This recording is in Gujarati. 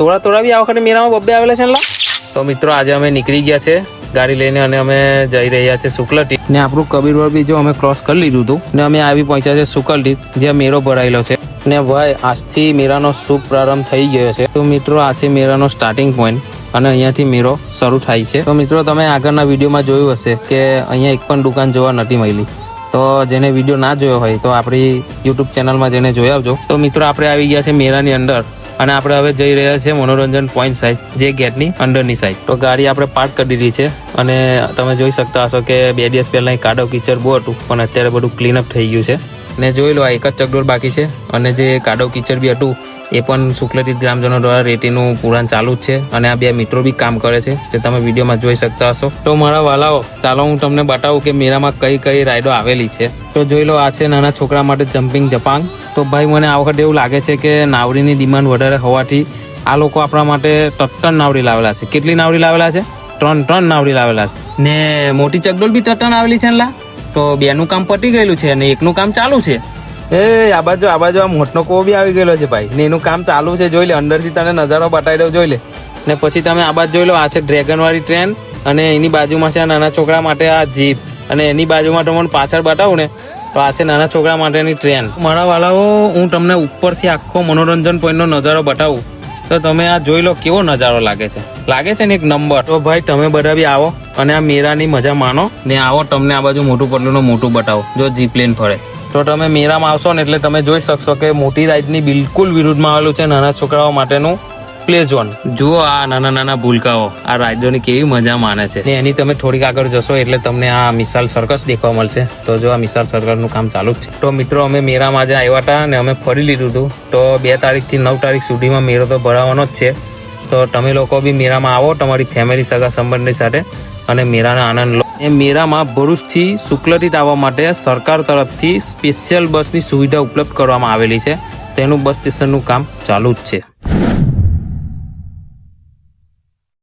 થોડા તોડા બી આ વખતે મેળામાં બબ્બે આવેલા છે તો મિત્રો આજે અમે નીકળી ગયા છે ગાડી લઈને અને અમે જઈ રહ્યા છે શુક્લટી ને આપણું કબીરવડ બી જો અમે ક્રોસ કરી લીધું હતું ને અમે આવી પહોંચ્યા છે શુકલટી જ્યાં મેળો ભરાયેલો છે. ને ભાઈ આજથી મેળાનો શુભ પ્રારંભ થઈ ગયો છે. તો મિત્રો આજથી મેળાનો સ્ટાર્ટિંગ પોઈન્ટ અને અહીંયાથી મેળો શરૂ થાય છે. તો મિત્રો તમે આગળના વિડીયોમાં જોયું હશે કે અહીંયા એક પણ દુકાન જોવા નથી મળી. તો જેને વીડિયો ના જોયો હોય તો આપણી યુટ્યુબ ચેનલમાં જેને જોઈ આવજો. તો મિત્રો આપણે આવી ગયા છે મેળાની અંદર. અને આપણે હવે જઈ રહ્યા છીએ મનોરંજન પોઈન્ટ સાઈડ જે ગેટની અંદરની સાઈડ તો ગાડી આપણે પાર્ક કરી દીધી છે અને તમે જોઈ શકતા હશો કે બે દિવસ પહેલાં અહીં કાદવ કિચર બહુ હતું, પણ અત્યારે બધું ક્લીનઅપ થઈ ગયું છે. ને જોઈ લો આ એક જ ચકડોળ બાકી છે અને જે કાદવ કિચડ બી હતું એ પણ શુક્લતીત ગ્રામજનો દ્વારા રેટીનું પુરાણ ચાલુ જ છે અને આ બે મિત્રો બી કામ કરે છે જે તમે વિડીયોમાં જોઈ શકતા હશો. તો મારા વાલાઓ, ચાલો હું તમને બતાવું કે મેળામાં કઈ કઈ રાઈડો આવેલી છે. તો જોઈ લો, આ છે નાના છોકરા માટે જમ્પિંગ જપાંગ. તો ભાઈ, મને આ વખતે એવું લાગે છે કે નાવડીની ડિમાન્ડ વધારે હોવાથી આ લોકો આપણા માટે ટટ્ટન નાવડી લાવેલા છે. કેટલી નાવડી લાવેલા છે? ત્રણ ત્રણ નાવડી લાવેલા છે. ને મોટી ચકડોલ બી ટટ્ટન આવેલી છે ને તો બેનું કામ પતી ગયેલું છે અને એકનું કામ ચાલુ છે. એ, આ બાજુ આ બાજુ આ મોટનો કો બી આવી ગયેલો છે ભાઈ. ને એનું કામ ચાલુ છે, જોઈ લે, અંદરથી તને નજારો બતાવી દઉં, જોઈ લે. ને પછી તમે આ બાજુ જોઈ લો, આ છે ડ્રેગન વાળી ટ્રેન અને એની બાજુમાં છે આ નાના છોકરા માટે આ જીપ. અને એની બાજુમાં તમને પાછળ બતાવું ને, તો આ છે નાના છોકરા માટેની ટ્રેન. મારા વાલાઓ, હું તમને ઉપરથી આખો મનોરંજન પોઈન્ટનો નજારો બતાવું. તો તમે આ જોઈ લો કેવો નજારો લાગે છે. લાગે છે ને એક નંબર. તો ભાઈ, તમે બધા બી આવો અને આ મેરાની મજા માનો. ને આવો, તમને આ બાજુ મોટું પડલું મોટું બતાવો, જો જીપ પ્લેન ફરે. તો તમે મેરામાં આવશો ને એટલે તમે જોઈ શકશો કે મોટી રાઈડની બિલકુલ વિરુદ્ધમાં આવેલું છે નાના છોકરાઓ માટેનું પ્લે ઝોન. જુઓ આ નાના નાના ભૂલકાઓ. આ રાઈડોની કેવી મજા માને છે. ને એની તમે થોડીક આગળ જશો એટલે તમને આ મિસાલ સર્કસ દેખવા મળશે. તો જો આ મિસાલ સર્કસનું કામ ચાલુ જ છે. તો મિત્રો અમે મેળામાં આજે આવ્યા હતા અને અમે ફરી લીધું હતું. તો બે તારીખથી નવ તારીખ સુધીમાં મેળો તો ભરાવાનો જ છે. તો તમે લોકો બી મેળામાં આવો તમારી ફેમિલી સગા સંબંધની સાથે. અને મેળાનો આનંદ લો. એ મેળામાં ભરૂચથી શુક્લતીત આવવા માટે સરકાર તરફથી સ્પેશિયલ બસની સુવિધા ઉપલબ્ધ કરવામાં આવેલી છે. તેનું બસ સ્ટેશનનું કામ ચાલુ જ છે.